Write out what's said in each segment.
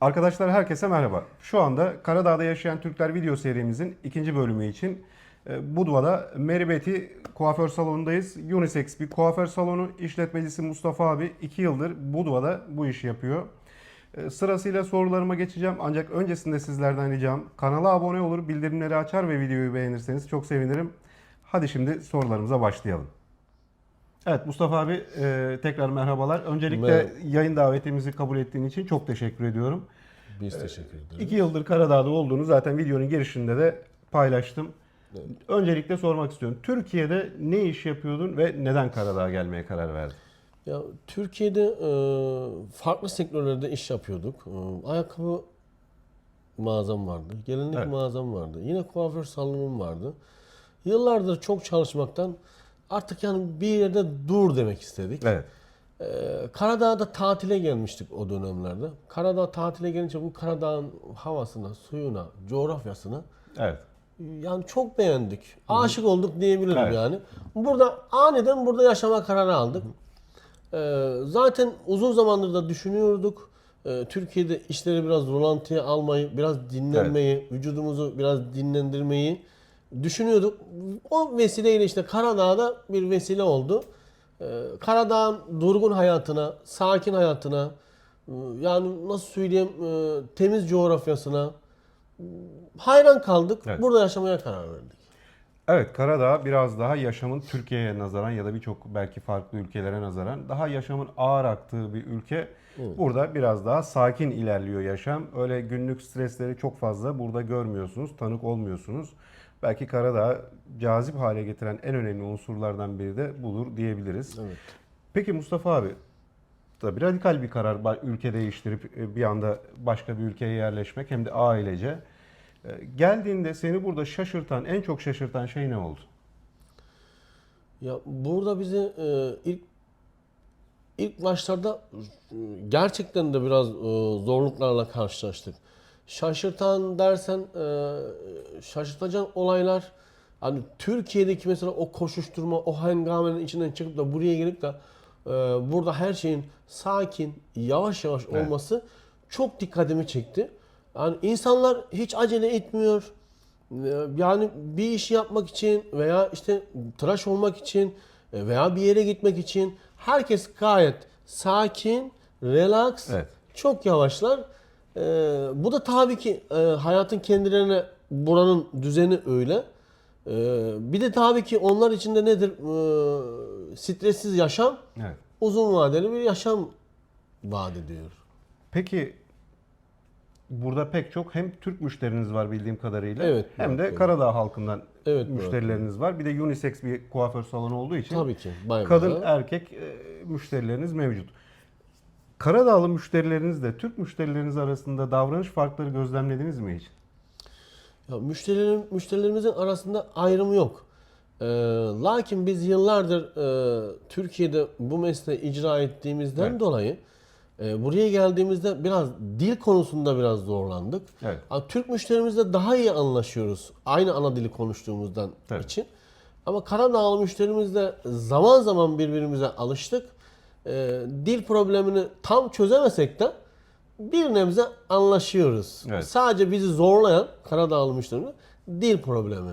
Arkadaşlar herkese merhaba. Şu anda Karadağ'da yaşayan Türkler video serimizin ikinci bölümü için e, Budva'da Mary Betty kuaför salonundayız. Unisex bir kuaför salonu. İşletmecisi Mustafa abi 2 yıldır Budva'da bu işi yapıyor. E, Sırasıyla sorularıma geçeceğim ancak öncesinde sizlerden ricam kanala abone olur, bildirimleri açar ve videoyu beğenirseniz çok sevinirim. Hadi şimdi sorularımıza başlayalım. Evet Mustafa abi e, tekrar merhabalar. Öncelikle Merhaba. yayın davetimizi kabul ettiğin için çok teşekkür ediyorum. Biz teşekkür ederiz. İki yıldır Karadağ'da olduğunu zaten videonun girişinde de paylaştım. Öncelikle sormak istiyorum. Türkiye'de ne iş yapıyordun ve neden Karadağ'a gelmeye karar verdin? Ya Türkiye'de e, farklı sektörlerde iş yapıyorduk. E, ayakkabı mağazam vardı, gelinlik Evet. mağazam vardı. Yine kuaför salonum vardı. Yıllardır çok çalışmaktan artık yani bir yerde dur demek istedik. Evet. E, Karadağ'da tatile gelmiştik o dönemlerde. Karadağ tatile gelince bu Karadağ'ın havasına, suyuna, coğrafyasına Evet. yani çok beğendik. Aşık olduk diyebilirim Evet. yani. Burada aniden burada yaşama kararı aldık. Ee, zaten uzun zamandır da düşünüyorduk. Ee, Türkiye'de işleri biraz rolantiye almayı, biraz dinlenmeyi, vücudumuzu biraz dinlendirmeyi düşünüyorduk. O vesileyle işte Karadağ'da bir vesile oldu. Ee, Karadağ'ın durgun hayatına, sakin hayatına, e, yani nasıl söyleyeyim e, temiz coğrafyasına hayran kaldık. Evet. Burada yaşamaya karar verdik. Evet Karadağ biraz daha yaşamın Türkiye'ye nazaran ya da birçok belki farklı ülkelere nazaran daha yaşamın ağır aktığı bir ülke. Burada biraz daha sakin ilerliyor yaşam. Öyle günlük stresleri çok fazla burada görmüyorsunuz, tanık olmuyorsunuz. Belki Karadağ cazip hale getiren en önemli unsurlardan biri de budur diyebiliriz. Evet. Peki Mustafa abi, tabii radikal bir karar ülke değiştirip e, bir anda başka bir ülkeye yerleşmek hem de ailece. E, Geldiğinde seni burada şaşırtan, en çok şaşırtan şey ne oldu? Ya burada bizi e, ilk ilk başlarda gerçekten de biraz e, zorluklarla karşılaştık. Şaşırtan dersen e, şaşırtacak olaylar hani Türkiye'deki mesela o koşuşturma, o hengamenin içinden çıkıp da buraya gelip de e, burada her şeyin sakin, yavaş yavaş Evet. olması çok dikkatimi çekti. Yani insanlar hiç acele etmiyor. Ee, Yani bir işi yapmak için veya işte tıraş olmak için e, veya bir yere gitmek için herkes gayet sakin, relax, Evet. çok yavaşlar. Ee, bu da tabii ki e, hayatın kendilerine buranın düzeni öyle. Ee, bir de tabii ki onlar için de nedir? Ee, stressiz yaşam Evet. uzun vadeli bir yaşam vaat ediyor. Peki burada pek çok hem Türk müşteriniz var bildiğim kadarıyla Evet, hem de Bey. Karadağ halkından Evet, müşterileriniz var. Bir de unisex bir kuaför salonu olduğu için Tabii ki. Bay kadın erkek e, müşterileriniz mevcut. Karadağlı müşterilerinizle Türk müşterileriniz arasında davranış farkları gözlemlediniz mi hiç? Ya müşterilerim, müşterilerimizin arasında ayrım yok. Ee, lakin biz yıllardır e, Türkiye'de bu mesleği icra ettiğimizden Evet. dolayı e, buraya geldiğimizde biraz dil konusunda biraz zorlandık. Evet. Türk müşterimizle daha iyi anlaşıyoruz. Aynı ana dili konuştuğumuzdan Tabii. için. Ama Karadağlı müşterimizle zaman zaman birbirimize alıştık. Ee, dil problemini tam çözemesek de bir nebze anlaşıyoruz. Evet. Sadece bizi zorlayan Karadağlı müşterimiz dil problemi.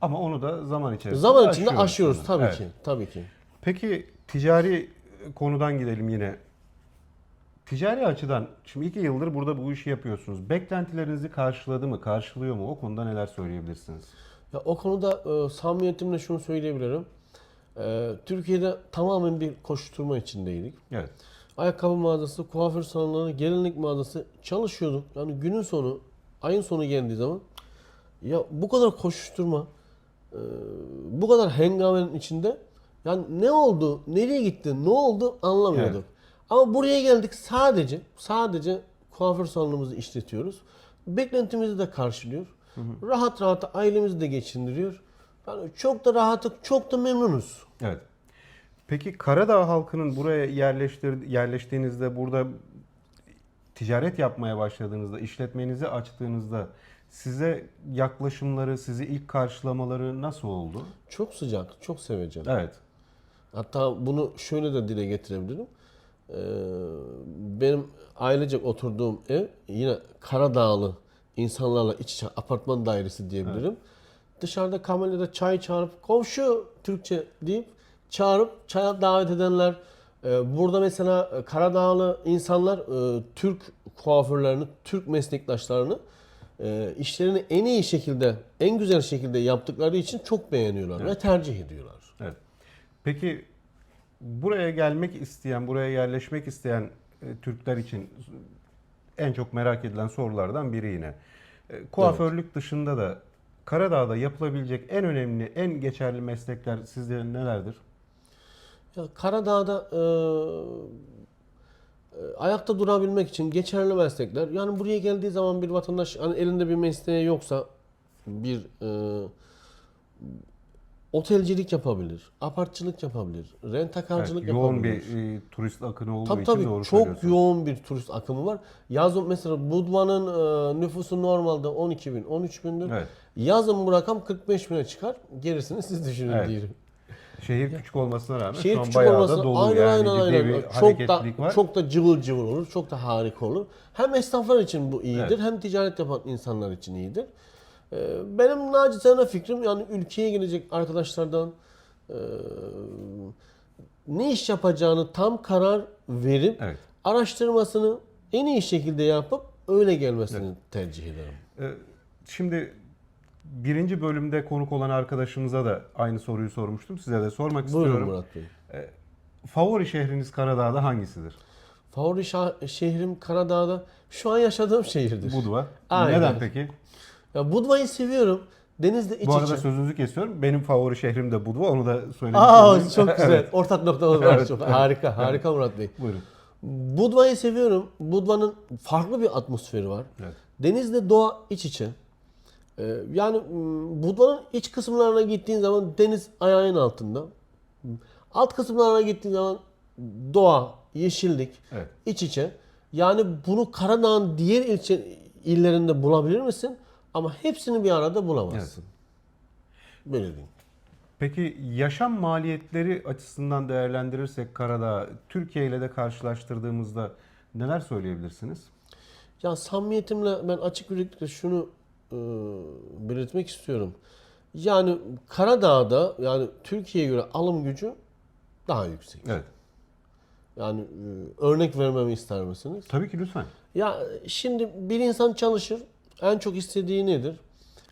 Ama onu da zaman içerisinde Zaman içinde aşıyoruz aşıyoruz tabii Evet. ki. Tabii ki. Peki ticari konudan gidelim yine. Ticari açıdan şimdi iki yıldır burada bu işi yapıyorsunuz. Beklentilerinizi karşıladı mı, karşılıyor mu? O konuda neler söyleyebilirsiniz? Ya o konuda e, samimiyetimle şunu söyleyebilirim. E, Türkiye'de tamamen bir koşturma içindeydik. Evet. Ayakkabı mağazası, kuaför salonları, gelinlik mağazası çalışıyorduk. Yani günün sonu, ayın sonu geldiği zaman ya bu kadar koşuşturma, e, bu kadar hengamenin içinde yani ne oldu, nereye gitti, ne oldu anlamıyorduk. Evet. Ama buraya geldik sadece, sadece kuaför salonumuzu işletiyoruz. Beklentimizi de karşılıyor. Rahat rahat ailemizi de geçindiriyor. Yani çok da rahatlık, çok da memnunuz. Evet. Peki Karadağ halkının buraya yerleştir, yerleştiğinizde burada ticaret yapmaya başladığınızda, işletmenizi açtığınızda size yaklaşımları, sizi ilk karşılamaları nasıl oldu? Çok sıcak, çok sevecen. Evet. Hatta bunu şöyle de dile getirebilirim. Ee, benim ailecek oturduğum ev yine Karadağlı insanlarla iç içe apartman dairesi diyebilirim. Dışarıda kamelada çay çağırıp komşu Türkçe deyip çağırıp çaya davet edenler. Ee, Burada mesela e, Karadağlı insanlar e, Türk kuaförlerini, Türk meslektaşlarını e, işlerini en iyi şekilde, en güzel şekilde yaptıkları için çok beğeniyorlar ve tercih ediyorlar. Evet. Peki buraya gelmek isteyen, buraya yerleşmek isteyen e, Türkler için en çok merak edilen sorulardan biri yine. E, kuaförlük dışında da Karadağ'da yapılabilecek en önemli, en geçerli meslekler sizce nelerdir? Ya Karadağ'da e, e, ayakta durabilmek için geçerli meslekler. Yani buraya geldiği zaman bir vatandaş hani elinde bir mesleği yoksa bir e, otelcilik yapabilir, apartçılık yapabilir, rentakarcılık Evet, yoğun yapabilir. bir e, turist akını olduğu Tabii için tabii doğru çok yoğun bir turist akımı var. Yazın mesela Budva'nın e, nüfusu normalde 12 bin, 13 bindir. Evet. Yazın bu rakam 45 bine çıkar. Gerisini siz düşünün Evet. diyelim. Şehir küçük olmasına rağmen Şehir şu an küçük bayağı olması da dolu aynen yani aynen ciddi aynen. bir Çok hareketlilik da var. çok da cıvıl cıvıl olur. Çok da harika olur. Hem esnaflar için bu iyidir, Evet. hem ticaret yapan insanlar için iyidir. Ee, Benim nacizane fikrim yani ülkeye gelecek arkadaşlardan e, ne iş yapacağını tam karar verip Evet. araştırmasını en iyi şekilde yapıp öyle gelmesini tercih ederim. Ee, Şimdi birinci bölümde konuk olan arkadaşımıza da aynı soruyu sormuştum. Size de sormak Buyurun istiyorum. Murat Bey. Favori şehriniz Karadağ'da hangisidir? Favori şah- şehrim Karadağ'da şu an yaşadığım şehirdir. Budva. Aynen. Neden peki? Ya Budva'yı seviyorum. Denizde iç Bu arada içe. sözünüzü kesiyorum. Benim favori şehrim de Budva. Onu da söylemek Aa istiyorum. çok güzel. Ortak noktamız var. Evet, çok. evet. Harika, harika Murat Bey. Buyurun. Budva'yı seviyorum. Budva'nın farklı bir atmosferi var. Evet. Denizle doğa iç içe. Ee, yani m, Budva'nın iç kısımlarına gittiğin zaman deniz ayağın altında. Alt kısımlarına gittiğin zaman doğa, yeşillik, Evet. iç içe. Yani bunu Karadağ'ın diğer ilçe illerinde bulabilir misin? Ama hepsini bir arada bulamazsın. Böyle diyeyim. Peki yaşam maliyetleri açısından değerlendirirsek Karadağ, Türkiye ile de karşılaştırdığımızda neler söyleyebilirsiniz? Ya samimiyetimle ben açık yüreklilikle şunu e, belirtmek istiyorum. Yani Karadağ'da yani Türkiye'ye göre alım gücü daha yüksek. Evet. Yani e, örnek vermemi ister misiniz? Tabii ki lütfen. Ya şimdi bir insan çalışır. En çok istediği nedir?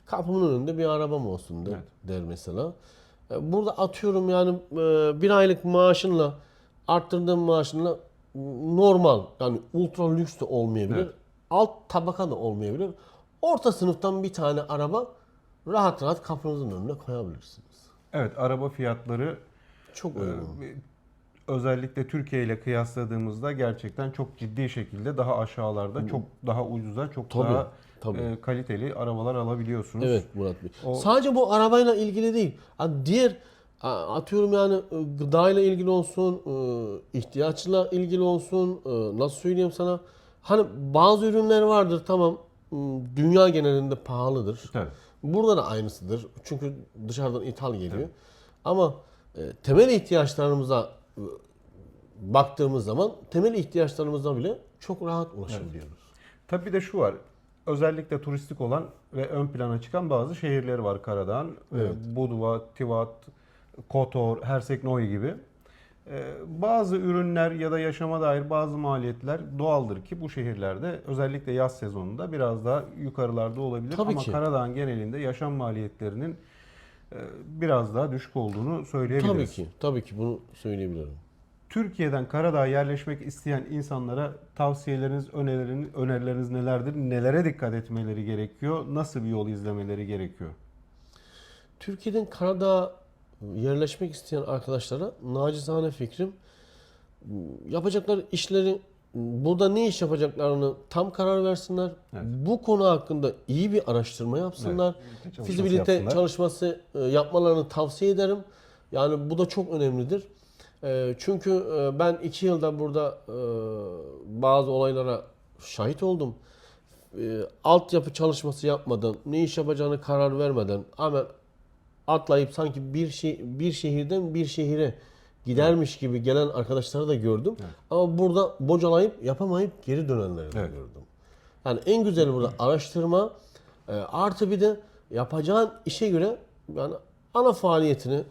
Kapımın önünde bir arabam olsun der, Evet. der mesela. E, Burada atıyorum yani bir aylık maaşınla arttırdığın maaşınla normal yani ultra lüks de olmayabilir. Evet. Alt tabaka da olmayabilir. Orta sınıftan bir tane araba rahat rahat kapınızın önüne koyabilirsiniz. Evet, araba fiyatları Çok e, özellikle Türkiye ile kıyasladığımızda gerçekten çok ciddi şekilde daha aşağılarda, çok daha ucuza, çok Tabii, daha tabii. e, kaliteli arabalar alabiliyorsunuz. Evet Murat Bey. O- Sadece bu arabayla ilgili değil. Diğer atıyorum yani e, gıdayla ilgili olsun, ihtiyaçla ilgili olsun, nasıl söyleyeyim sana? Hani bazı ürünler vardır tamam dünya genelinde pahalıdır. Tabii. Burada da aynısıdır. Çünkü dışarıdan ithal geliyor. Ama e, temel ihtiyaçlarımıza e, baktığımız zaman temel ihtiyaçlarımıza bile çok rahat ulaşabiliyoruz. Tabii bir de şu var. Özellikle turistik olan ve ön plana çıkan bazı şehirleri var Karadağ'ın. Ee, Budva, Tivat, Kotor, Herseknoy gibi. Ee, Bazı ürünler ya da yaşama dair bazı maliyetler doğaldır ki bu şehirlerde özellikle yaz sezonunda biraz daha yukarılarda olabilir. Tabii Ama ki. Karadağ'ın genelinde yaşam maliyetlerinin e, biraz daha düşük olduğunu söyleyebiliriz. Tabii ki, tabii ki bunu söyleyebilirim. Türkiye'den Karadağ'a yerleşmek isteyen insanlara tavsiyeleriniz, önerileriniz, önerileriniz nelerdir? Nelere dikkat etmeleri gerekiyor? Nasıl bir yol izlemeleri gerekiyor? Türkiye'den Karadağ'a yerleşmek isteyen arkadaşlara nacizane fikrim yapacakları işleri burada ne iş yapacaklarını tam karar versinler. Evet. Bu konu hakkında iyi bir araştırma yapsınlar. Çalışması Fizibilite yapsınlar. çalışması e, yapmalarını tavsiye ederim. Yani bu da çok önemlidir. E, Çünkü e, ben iki yılda burada bazı olaylara şahit oldum. Altyapı çalışması yapmadan, ne iş yapacağını karar vermeden ama atlayıp sanki bir şey bir şehirden bir şehire gidermiş gibi gelen arkadaşları da gördüm. Ama burada bocalayıp yapamayıp geri dönenleri de Evet. gördüm. Yani en güzeli burada araştırma e, artı bir de yapacağın işe göre yani ana faaliyetini,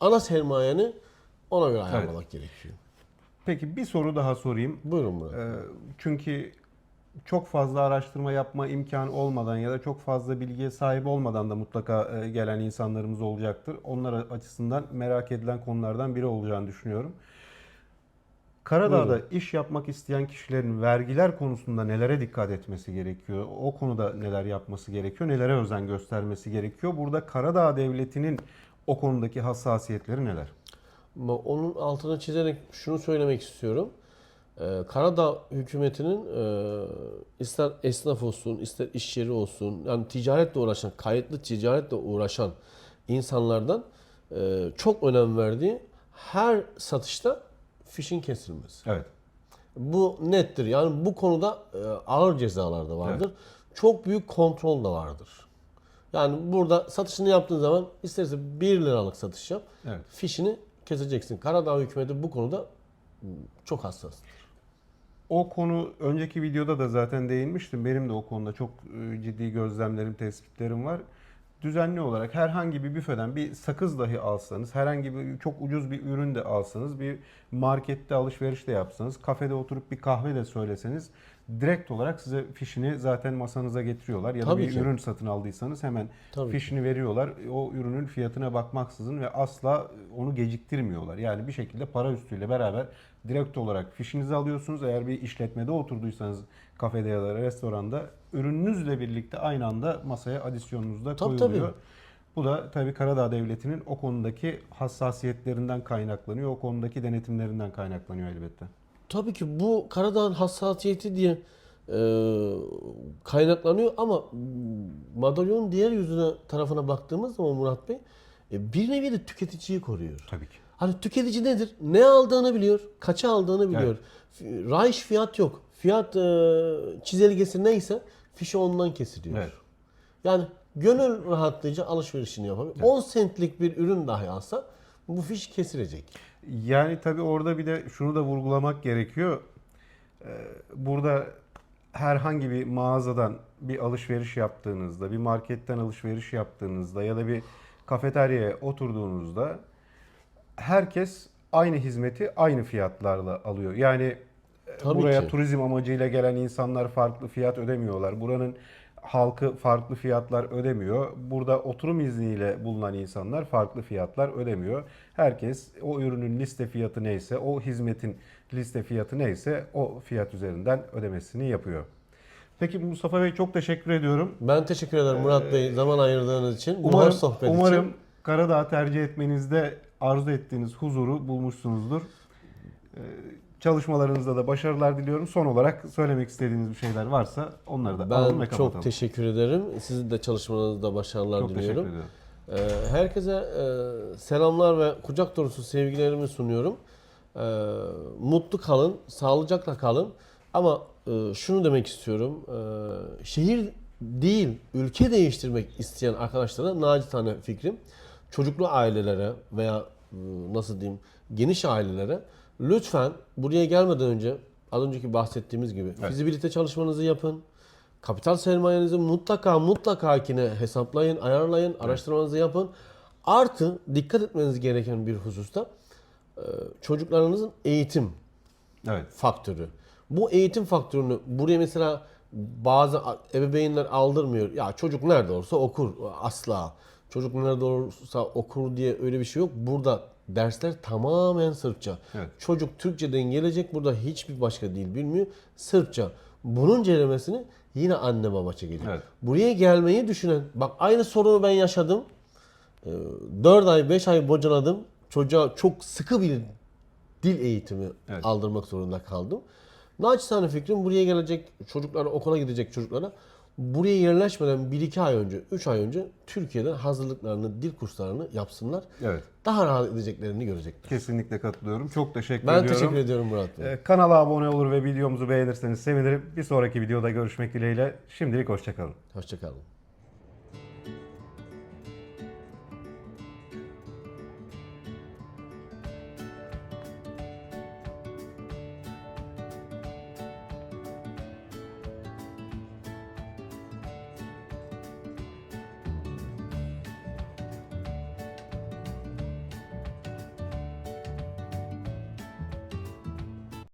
ana sermayeni ona göre ayarlamak gerekiyor. Peki bir soru daha sorayım. Buyurun Murat. Ee, çünkü çok fazla araştırma yapma imkanı olmadan ya da çok fazla bilgiye sahip olmadan da mutlaka e, gelen insanlarımız olacaktır. Onlar açısından merak edilen konulardan biri olacağını düşünüyorum. Karadağ'da Buyurun. iş yapmak isteyen kişilerin vergiler konusunda nelere dikkat etmesi gerekiyor? O konuda neler yapması gerekiyor? Nelere özen göstermesi gerekiyor? Burada Karadağ Devleti'nin o konudaki hassasiyetleri neler? Onun altını çizerek şunu söylemek istiyorum. Ee, Karadağ hükümetinin e, ister esnaf olsun, ister iş yeri olsun, yani ticaretle uğraşan, kayıtlı ticaretle uğraşan insanlardan e, çok önem verdiği her satışta fişin kesilmesi. Evet. Bu nettir. Yani bu konuda e, ağır cezalar da vardır. Çok büyük kontrol da vardır. Yani burada satışını yaptığın zaman isterse 1 liralık satış yap. Evet. Fişini keseceksin. Karadağ hükümeti bu konuda çok hassas. O konu önceki videoda da zaten değinmiştim. Benim de o konuda çok e, ciddi gözlemlerim, tespitlerim var. Düzenli olarak herhangi bir büfeden bir sakız dahi alsanız, herhangi bir çok ucuz bir ürün de alsanız, bir markette alışveriş de yapsanız, kafede oturup bir kahve de söyleseniz direkt olarak size fişini zaten masanıza getiriyorlar. Ya da Tabii bir ki. ürün satın aldıysanız hemen Tabii fişini veriyorlar. O ürünün fiyatına bakmaksızın ve asla onu geciktirmiyorlar. Yani bir şekilde para üstüyle beraber direkt olarak fişinizi alıyorsunuz. Eğer bir işletmede oturduysanız kafede ya da restoranda ürününüzle birlikte aynı anda masaya adisyonunuzda Tabii, koyuluyor. tabii. Bu da tabii Karadağ Devleti'nin o konudaki hassasiyetlerinden kaynaklanıyor. O konudaki denetimlerinden kaynaklanıyor elbette. Tabii ki bu Karadağ'ın hassasiyeti diye e, kaynaklanıyor ama madalyonun diğer yüzüne tarafına baktığımız zaman Murat Bey e, bir nevi de tüketiciyi koruyor. Tabii ki. Hani tüketici nedir? Ne aldığını biliyor, kaça aldığını biliyor. F- Rayiç fiyat yok. Fiyat e, çizelgesi neyse fişi ondan kesiliyor. Evet. Yani gönül rahatlayıcı alışverişini yapabilir. 10 centlik bir ürün dahi alsa bu fiş kesilecek. Yani tabii orada bir de şunu da vurgulamak gerekiyor. Ee, Burada herhangi bir mağazadan bir alışveriş yaptığınızda, bir marketten alışveriş yaptığınızda ya da bir kafeteryaya oturduğunuzda herkes aynı hizmeti aynı fiyatlarla alıyor. Yani e, Tabii buraya ki. turizm amacıyla gelen insanlar farklı fiyat ödemiyorlar. Buranın halkı farklı fiyatlar ödemiyor. Burada oturum izniyle bulunan insanlar farklı fiyatlar ödemiyor. Herkes o ürünün liste fiyatı neyse, o hizmetin liste fiyatı neyse o fiyat üzerinden ödemesini yapıyor. Peki Mustafa Bey çok teşekkür ediyorum. Ben teşekkür ederim Murat Bey zaman ayırdığınız için. Umarım, sohbet umarım için. Karadağ tercih etmenizde arzu ettiğiniz huzuru bulmuşsunuzdur. Ee, Çalışmalarınızda da başarılar diliyorum. Son olarak söylemek istediğiniz bir şeyler varsa onları da alalım ve Ben kapatalım. çok teşekkür ederim. Sizin de çalışmanızda başarılar Çok teşekkür diliyorum. ediyorum. Ee, Herkese e, selamlar ve kucak dolusu sevgilerimi sunuyorum. Ee, Mutlu kalın, sağlıcakla kalın. Ama e, şunu demek istiyorum. Şehir değil, ülke değiştirmek isteyen arkadaşlara nacizane fikrim. Çocuklu ailelere veya nasıl diyeyim geniş ailelere lütfen buraya gelmeden önce az önceki bahsettiğimiz gibi fizibilite çalışmanızı yapın. Kapital sermayenizi mutlaka mutlaka kine hesaplayın, ayarlayın, araştırmanızı yapın. Artı dikkat etmeniz gereken bir hususta e, çocuklarınızın eğitim Evet. faktörü. Bu eğitim faktörünü buraya mesela bazı ebeveynler aldırmıyor. Ya çocuk nerede olursa okur. Asla. Çocuk nerede olursa okur diye öyle bir şey yok. Burada dersler tamamen Sırpça. Evet. Çocuk Türkçeden gelecek. Burada hiçbir başka dil bilmiyor. Sırpça. Bunun ceremesini yine anne baba çekecek. Evet. Buraya gelmeyi düşünen, bak aynı sorunu ben yaşadım. 4 ay 5 ay bocaladım. Çocuğa çok sıkı bir dil eğitimi Evet. aldırmak zorunda kaldım. Naçizane fikrim buraya gelecek çocuklara, okula gidecek çocuklara buraya yerleşmeden 1-2 ay önce, 3 ay önce Türkiye'de hazırlıklarını, dil kurslarını yapsınlar. Evet. Daha rahat edeceklerini görecekler. Kesinlikle katılıyorum. Çok teşekkür Ben ediyorum. teşekkür ediyorum Murat Bey. Ee, Kanala abone olur ve videomuzu beğenirseniz sevinirim. Bir sonraki videoda görüşmek dileğiyle. Şimdilik hoşçakalın. Hoşçakalın.